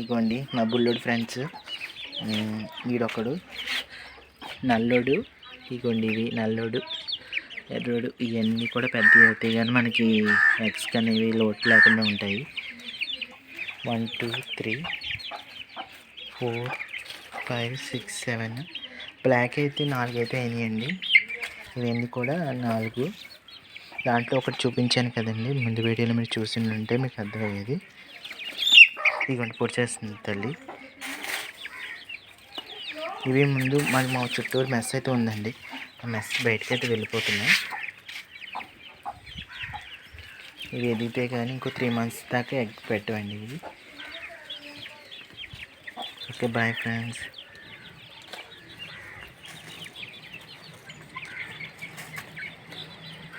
ఇగోండి మా బుల్లోడు ఫ్రెండ్స్. వీడొకడు నల్లోడు ఇగోండి ఇవి నల్లోడు ఎర్రోడు ఇవన్నీ కూడా పెద్దవి అవుతాయి కానీ మనకి ఎగ్స్ అనేవి లోటు లేకుండా ఉంటాయి. One two three four five six seven. Block అయితే నాలుగు అయితే అయినాయండి. ఇవన్నీ కూడా నాలుగు. దాంట్లో ఒకటి చూపించాను కదండి. ముందు వీడియోలో మీరు చూసి ఉంటే మీకు అర్థమయ్యేది. ఇదిగోండి పొడిచేస్తుంది తల్లి. ఇవి ముందు మరి మా చుట్టూరు మెస్ అయితే ఉందండి. ఆ మెస్ బయటకి అయితే వెళ్ళిపోతున్నాయి. ఇవి ఎదిగితే కానీ ఇంకో త్రీ మంత్స్ దాకా ఎగ్ పెట్టవండి ఇవి. Okay bye friends.